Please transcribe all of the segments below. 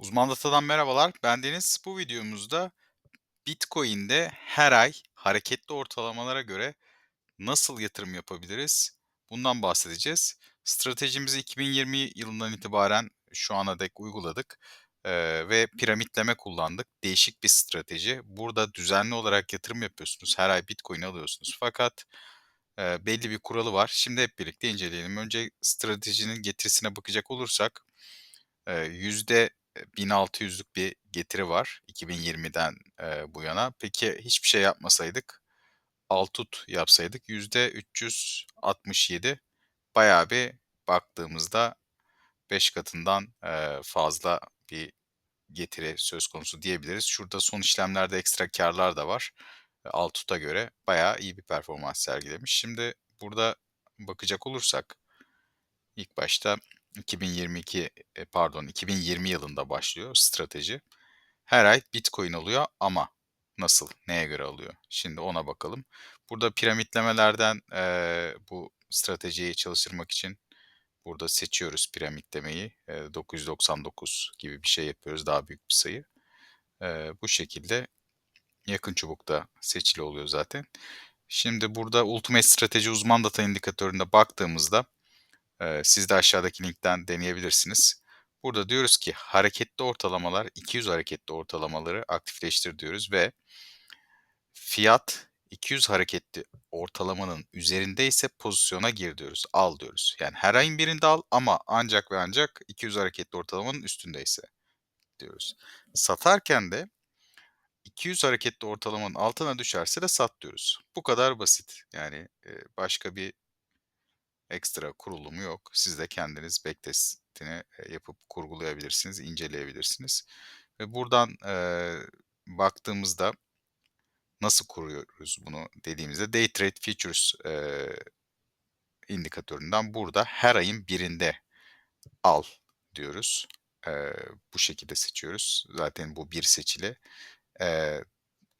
Uzman Data'dan merhabalar. Ben Deniz. Bu videomuzda Bitcoin'de her ay hareketli ortalamalara göre nasıl yatırım yapabiliriz? Bundan bahsedeceğiz. Stratejimizi 2020 yılından itibaren şu ana dek uyguladık eee, ve piramitleme kullandık. Değişik bir strateji. Burada düzenli olarak yatırım yapıyorsunuz. Her ay Bitcoin alıyorsunuz. Fakat eee, belli bir kuralı var. Şimdi hep birlikte inceleyelim. Önce stratejinin getirisine bakacak olursak yüzde, 1600'lük bir getiri var 2020'den, eee, bu yana. Peki hiçbir şey yapmasaydık, al tut yapsaydık %367 bayağı bir baktığımızda 5 katından, eee, fazla bir getiri söz konusu diyebiliriz. Şurada son işlemlerde ekstra kârlar da var. Eee, al tuta göre bayağı iyi bir performans sergilemiş. Şimdi burada bakacak olursak İlk başta 2022, eee, pardon 2020 yılında başlıyor strateji. Her ay Bitcoin alıyor ama nasıl, neye göre alıyor? Şimdi ona bakalım. Burada piramitlemelerden, eee, bu stratejiyi çalıştırmak için burada seçiyoruz piramitlemeyi. Eee, 999 gibi bir şey yapıyoruz, daha büyük bir sayı. Eee, bu şekilde yakın çubukta seçili oluyor zaten. Şimdi burada Ultimate Strateji Uzman Data indikatöründe baktığımızda Siz de aşağıdaki linkten deneyebilirsiniz. Burada diyoruz ki hareketli ortalamalar 200 hareketli ortalamaları aktifleştir diyoruz ve fiyat 200 hareketli ortalamanın üzerindeyse pozisyona gir diyoruz. Al diyoruz. Yani her ayın birinde al ama ancak ve ancak 200 hareketli ortalamanın üstündeyse diyoruz. Satarken de 200 hareketli ortalamanın altına düşerse de sat diyoruz. Bu kadar basit. Yani başka bir Ekstra kurulumu yok. Siz de kendiniz backtest'ini, yapıp kurgulayabilirsiniz, inceleyebilirsiniz ve buradan, eee, baktığımızda nasıl kuruyoruz bunu dediğimizde Day Trade Futures, eee, indikatöründen burada her ayın birinde al diyoruz. Eee, bu şekilde seçiyoruz. Zaten bu bir seçili. Eee,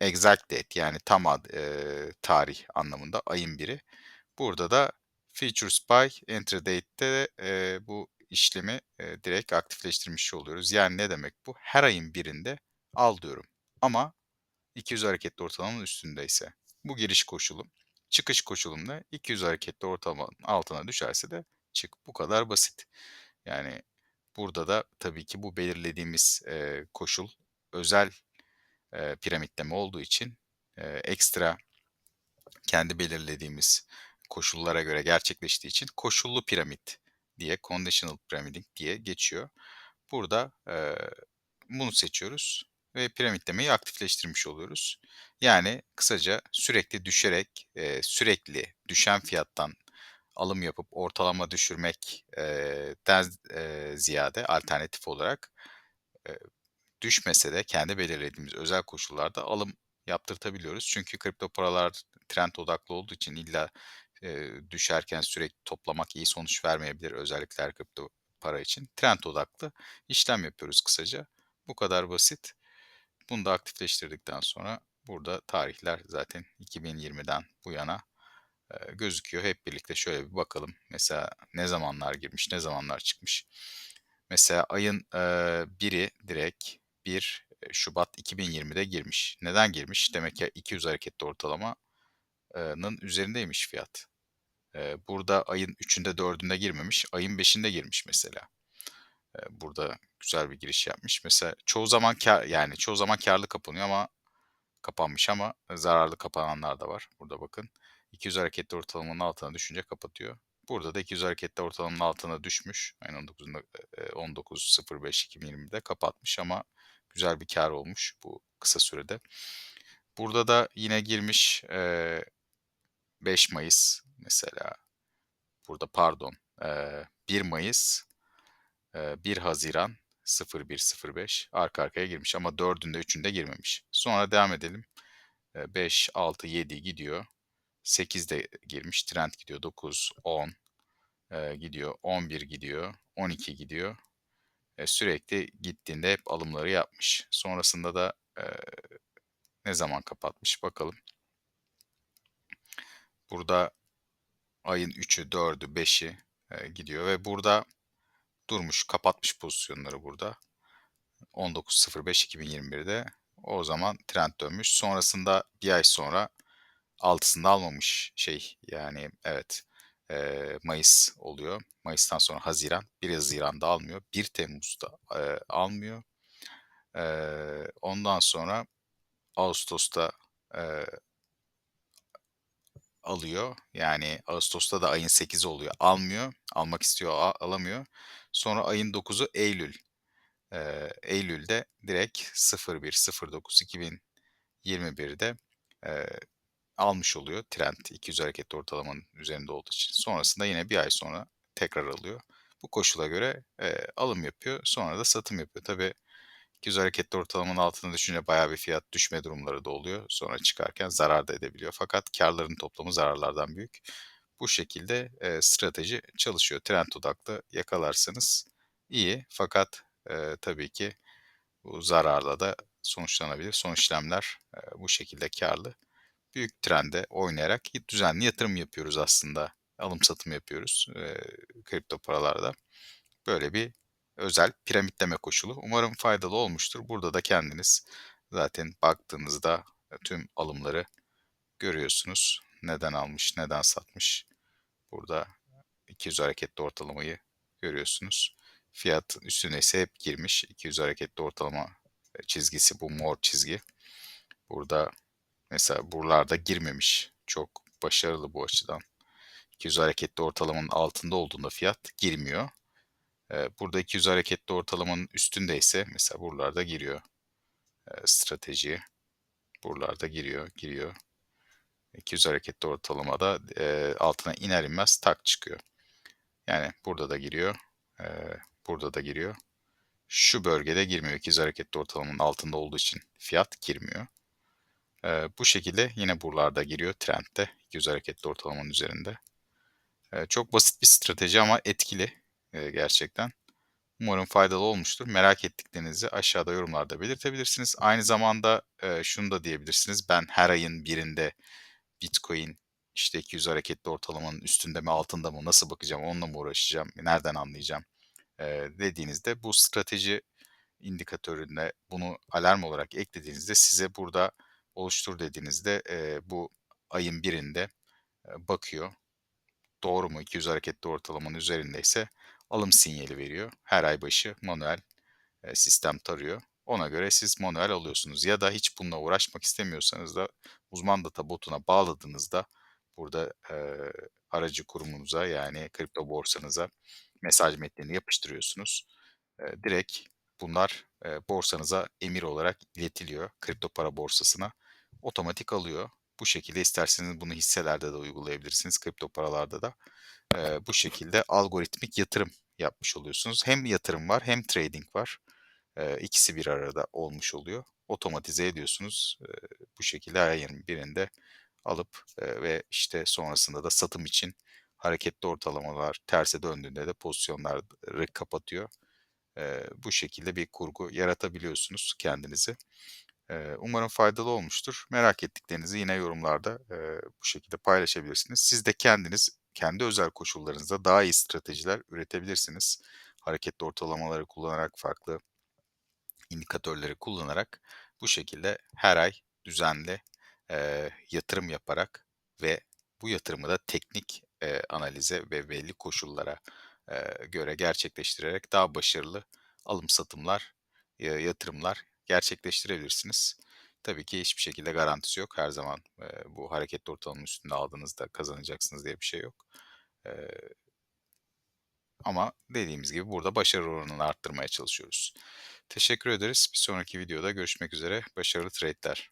exact date yani tam ad eee, tarih anlamında ayın biri. Burada da Features by Entry Date'te eee, bu işlemi eee, direkt aktifleştirmiş oluyoruz. Yani ne demek bu? Her ayın birinde al diyorum ama 200 hareketli ortalamanın üstündeyse. Bu giriş koşulum. Çıkış koşulum da 200 hareketli ortalamanın altına düşerse de çık. Bu kadar basit. Yani burada da tabii ki bu belirlediğimiz eee, koşul özel eee, piramitleme olduğu için eee, ekstra kendi belirlediğimiz koşullara göre gerçekleştiği için koşullu piramit diye, conditional pyramiding diye geçiyor. Burada eee, bunu seçiyoruz ve piramitlemeyi aktifleştirmiş oluyoruz. Yani kısaca sürekli düşerek, eee, sürekli düşen fiyattan alım yapıp ortalama düşürmek eee, den eee, ziyade alternatif olarak eee, düşmese de kendi belirlediğimiz özel koşullarda alım yaptırtabiliyoruz. Çünkü kripto paralar trend odaklı olduğu için illa eee, düşerken sürekli toplamak iyi sonuç vermeyebilir özellikle her kripto para için. Trend odaklı işlem yapıyoruz kısaca. Bu kadar basit. Bunu da aktifleştirdikten sonra burada tarihler zaten 2020'den bu yana eee, gözüküyor. Hep birlikte şöyle bir bakalım. Mesela ne zamanlar girmiş, ne zamanlar çıkmış. Mesela ayın eee, biri direkt 1 Şubat 2020'de girmiş. Neden girmiş? Demek ki 200 hareketli ortalamanın üzerindeymiş fiyat. Eee, burada ayın 3'ünde 4'ünde girmemiş, ayın 5'inde girmiş mesela. Eee, burada güzel bir giriş yapmış. Mesela çoğu zaman kâr yani çoğu zaman kârlı kapanıyor ama kapanmış ama zararlı kapananlar da var. Burada bakın 200 hareketli ortalamanın altına düşünce kapatıyor. Burada da 200 hareketli ortalamanın altına düşmüş. Ayın 19'unda eee, 19.05.2020'de kapatmış ama güzel bir kâr olmuş bu kısa sürede. Burada da yine girmiş eee 5 Mayıs mesela. Burada pardon eee 1 Mayıs, eee 1 Haziran 01.05 arka arkaya girmiş ama 4'ünde 3'ünde girmemiş. Sonra devam edelim. Eee 5, 6, 7 gidiyor. 8'de girmiş. Trend gidiyor. 9, 10 eee, gidiyor. 11 gidiyor. 12 gidiyor. Sürekli gittiğinde hep alımları yapmış. Sonrasında da ne zaman kapatmış bakalım. Burada ayın 3'ü, 4'ü, 5'i eee, gidiyor ve burada durmuş, kapatmış pozisyonları burada. 19.05.2021'de o zaman trend dönmüş. Sonrasında bir ay sonra altısını da almamış şey yani evet eee, Mayıs oluyor. Mayıs'tan sonra Haziran, 1 Haziran'da almıyor, 1 Temmuz'da eee, almıyor. Eee, ondan sonra Ağustos'ta eee, alıyor. Yani Ağustos'ta da ayın 8'i oluyor. Almıyor. Almak istiyor, alamıyor. Sonra ayın 9'u Eylül. Eee, Eylül'de direkt 01.09.2021'de eee, almış oluyor. Trend 200 hareketli ortalamanın üzerinde olduğu için. Sonrasında yine bir ay sonra tekrar alıyor. Bu koşula göre eee, alım yapıyor. Sonra da satım yapıyor. Tabii 200 hareketli ortalamanın altına düşünce bayağı bir fiyat düşme durumları da oluyor. Sonra çıkarken zarar da edebiliyor. Fakat karların toplamı zararlardan büyük. Bu şekilde eee, strateji çalışıyor. Trend odaklı yakalarsanız iyi. Fakat eee, tabii ki bu zararla da sonuçlanabilir. Son işlemler eee, bu şekilde karlı. Büyük trende oynayarak düzenli yatırım yapıyoruz aslında. Alım satım yapıyoruz eee, kripto paralarda. Böyle bir özel piramitleme koşulu. Umarım faydalı olmuştur. Burada da kendiniz zaten baktığınızda e, tüm alımları görüyorsunuz. Neden almış, neden satmış. Burada 200 hareketli ortalamayı görüyorsunuz. Fiyat üstüne ise hep girmiş. 200 hareketli ortalama e, çizgisi bu mor çizgi. Burada mesela buralarda girmemiş. Çok başarılı bu açıdan. 200 hareketli ortalamanın altında olduğunda fiyat girmiyor. Burada 200 hareketli ortalamanın üstündeyse mesela buralarda giriyor. Strateji buralarda giriyor, giriyor. 200 hareketli ortalamada altına iner inmez tak çıkıyor. Yani burada da giriyor, burada da giriyor. Şu bölgede girmiyor. 200 hareketli ortalamanın altında olduğu için fiyat girmiyor. Bu şekilde yine buralarda giriyor trendde 200 hareketli ortalamanın üzerinde. Çok basit bir strateji ama etkili e, gerçekten. Umarım faydalı olmuştur. Merak ettiklerinizi aşağıda yorumlarda belirtebilirsiniz. Aynı zamanda e, şunu da diyebilirsiniz. Ben her ayın birinde Bitcoin işte 200 hareketli ortalamanın üstünde mi altında mı nasıl bakacağım onunla mı uğraşacağım nereden anlayacağım e, dediğinizde bu strateji indikatöründe bunu alarm olarak eklediğinizde size burada oluştur dediğinizde e, bu ayın birinde e, bakıyor. Doğru mu 200 hareketli ortalamanın üzerindeyse alım sinyali veriyor. Her ay başı manuel e, sistem tarıyor. Ona göre siz manuel alıyorsunuz. Ya da hiç bununla uğraşmak istemiyorsanız da uzman data botuna bağladığınızda burada e, aracı kurumunuza yani kripto borsanıza mesaj metnini yapıştırıyorsunuz. E, direkt bunlar e, borsanıza emir olarak iletiliyor kripto para borsasına. Otomatik alıyor. Bu şekilde isterseniz bunu hisselerde de uygulayabilirsiniz, kripto paralarda da. E, bu şekilde algoritmik yatırım yapmış oluyorsunuz. Hem yatırım var hem trading var. E, ikisi bir arada olmuş oluyor. Otomatize ediyorsunuz. E, bu şekilde ayın birinde alıp e, ve işte sonrasında da satım için hareketli ortalamalar terse döndüğünde de pozisyonları kapatıyor. E, bu şekilde bir kurgu yaratabiliyorsunuz kendinizi. E, umarım faydalı olmuştur. Merak ettiklerinizi yine yorumlarda e, bu şekilde paylaşabilirsiniz. Siz de kendiniz kendi özel koşullarınızda daha iyi stratejiler üretebilirsiniz. Hareketli ortalamaları kullanarak farklı indikatörleri kullanarak bu şekilde her ay düzenli e, yatırım yaparak ve bu yatırımı da teknik e, analize ve belli koşullara e, göre gerçekleştirerek daha başarılı alım satımlar, e, yatırımlar gerçekleştirebilirsiniz. Tabii ki hiçbir şekilde garantisi yok. Her zaman e, bu hareketli ortalamanın üstünde aldığınızda kazanacaksınız diye bir şey yok. E, ama dediğimiz gibi burada başarı oranını arttırmaya çalışıyoruz. Teşekkür ederiz. Bir sonraki videoda görüşmek üzere. Başarılı trade'ler.